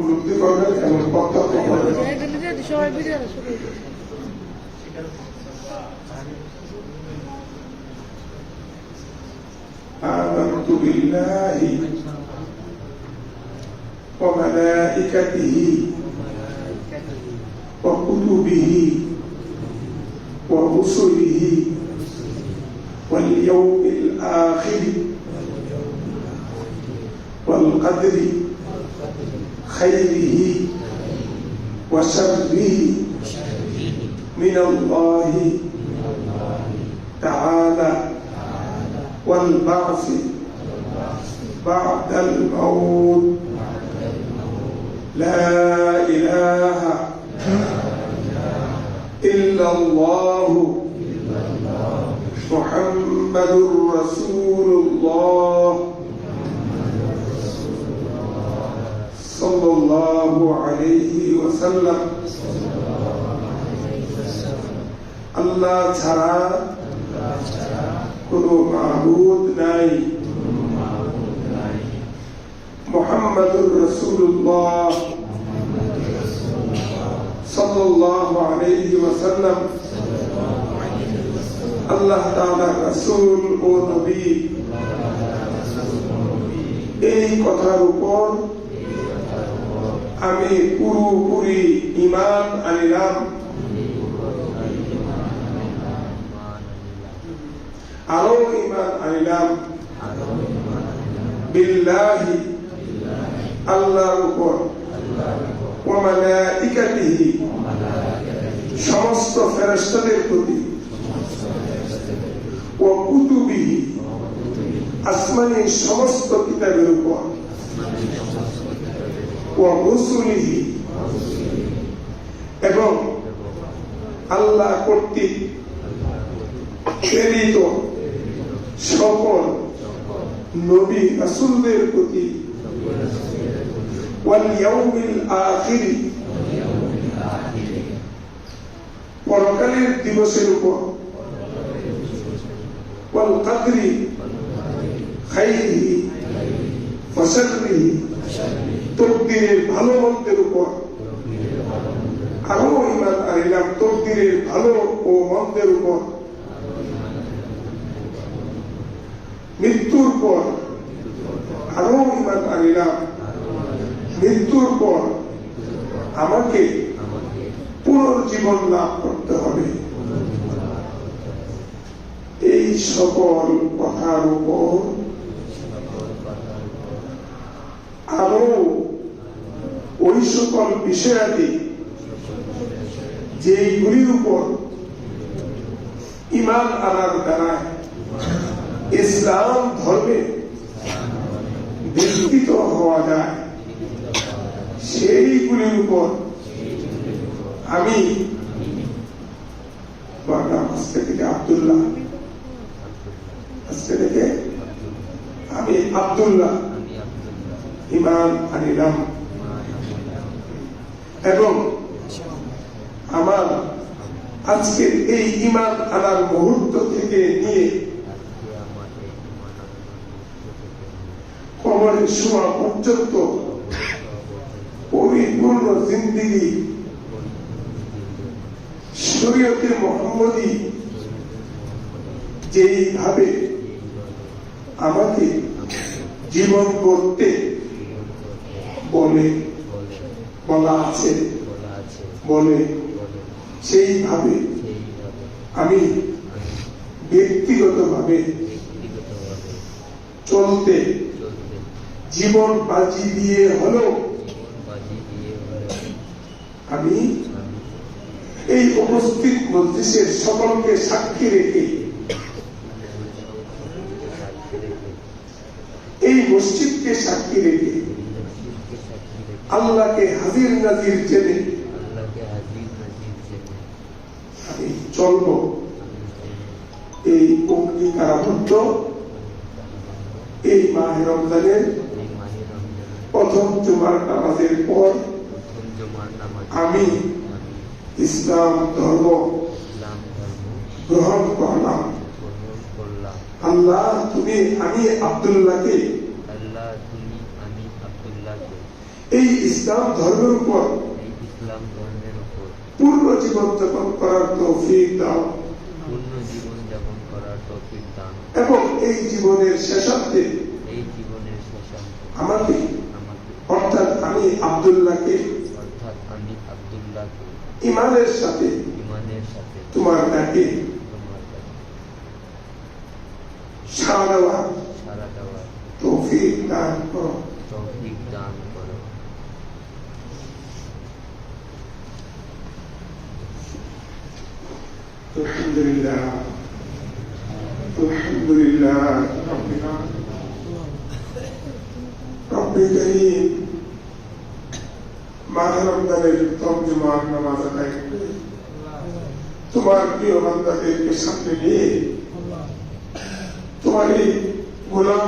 উপলব্ধি করবেন এবং কর্তব্য করবেন সবাই ভিডিও শুরু آمنت بالله وملائكته وكتبه ورسله واليوم الآخر والقدر خيره وشره من الله تعالى والبعث بعد الموت. لا إله إلا الله محمد رسول الله. الله عليه وسلم আল্লাহ ছাড়া কোনো মাহবুদ নাই মোহাম্মদুর রসুল্লাহ সাল্লাল্লাহু আলাইহি ওয়াসাল্লাম আল্লাহ তাআলা রাসূল ও নবী এই কথার উপর আমি পুরোপুরি ইমান আনিলাম। আরও ইমান আনিলাম। বিল্লাহি, আল্লাহর উপর। ওয়ামালাইকাতিহি সমস্ত ফেরেশতাদের প্রতি। ও কুতুবিহি আসমানি সমস্ত কিতাবের উপর। ও এবং আল্লাহ কর্তৃক প্রেরিত সকল নবী রাসূলদের প্রতি পরকালের দিবসের উপর ওয়া শাররিহি তকদিরের ভালো মন্দের উপর। আরও ইমান আনিলাম তকদিরের ভালো ও মন্দের উপর। মৃত্যুর পর আরও ইমান আনিলাম। মৃত্যুর পর আমাকে পুনর্জীবন লাভ করতে হবে। এই সকল কথার উপর আরও ওই সকল বিষয়াদি উপর ইমান আনার দ্বারায় ইসলাম ধর্মে বিস্তৃত হওয়া যায়, সেইগুলির উপর আমি আজকে থেকে আবদুল্লাহ, আজকে থেকে আমি আবদুল্লাহ ইমান আনিলাম। এবং আমার আজকের এই ইমান আনার মুহূর্ত থেকে নিয়ে কবরের শোয়া পর্যন্ত পরিপূর্ণ জিন্দিগি শরীয়তে মোহাম্মদী যেইভাবে আমাকে জীবন করতে বলে বলা আছে। বলে। সেইভাবে আমি ব্যক্তিগতভাবে চলতে জীবন বাজি দিয়ে হলেও আমি এই উপস্থিত মজলিসের সকলকে সাক্ষী রেখে এই মসজিদকে সাক্ষী রেখে আল্লাহকে হাজির নাজির জেনে। আমি চলব। এই এই মাহে রমজানের প্রথম জুমার নামাজের পর আমি ইসলাম ধর্ম গ্রহণ করলাম। আল্লাহ তুমি আমি আব্দুল্লাহকে আল্লাহ তুমি আমি আব্দুল্লাহকে এই ইসলাম ধর্মের উপর। পূর্ণ জীবন যাপন করার তৌফিক দাও। পূর্ণ জীবন যাপন করার তৌফিক দান। এবং এই জীবনের শেষান্তে এই জীবনের শেষান্ত আমাকে অর্থাৎ আমি আবদুল্লাহকে অর্থাৎ আমি আব্দুল্লাহকে ইমানের সাথে ইমানের সাথে তোমার ডাকে সাড়া দেওয়া। সারা দেওয়ার তৌফিক দান করো। তৌফিক দান করো الحمد لله الحمد لله رب العالمين رب كريم মাহে রমজানের প্রথম জুমার নামাজ আদায় করে তোমার প্রিয় বান্দাদেরকে সামনে নিয়ে তোমার এই গোলাম